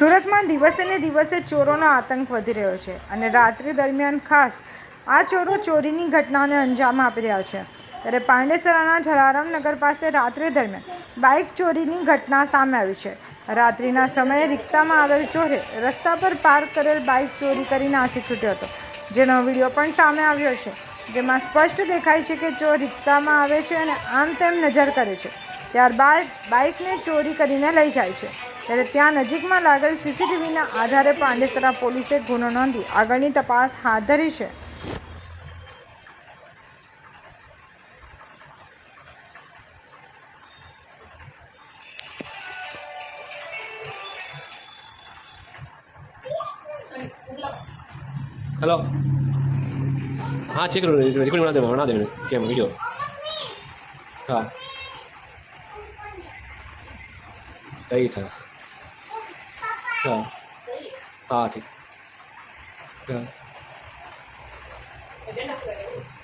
સુરતમાં દિવસે ને દિવસે ચોરોનો આતંક વધી રહ્યો છે અને રાત્રિ દરમિયાન ખાસ આ ચોરો ચોરીની ઘટનાને અંજામ આપી રહ્યા છે. ત્યારે પાંડેસરાના જલારામ નગર પાસે રાત્રિ દરમિયાન બાઇક ચોરીની ઘટના સામે આવી છે. રાત્રિના સમયે રિક્ષામાં આવેલ ચોરે રસ્તા પર પાર્ક કરેલ બાઇક ચોરી કરી નાસી છૂટ્યો હતો. જેનો વીડિયો પણ સામે આવ્યો છે. જેમાં સ્પષ્ટ દેખાય છે કે ચોર રિક્ષામાં આવે છે અને આમ તેમ નજર કરે છે. ત્યારબાદ બાઇકને ચોરી કરીને લઈ જાય છે. ત્યારે ત્યાં નજીકમાં લાગેલ સીસીટીવીના આધારે પાંડેસરા પોલીસે ગુનો નોંધી આગળની તપાસ હાથ ધરી છે. હલો હા ચેક કરો રેકોર્ડિંગ ના દેવા ના દેવાનું. કેમ વીડિયો હા. કઈ થાય? 是啊大以对。啊可以。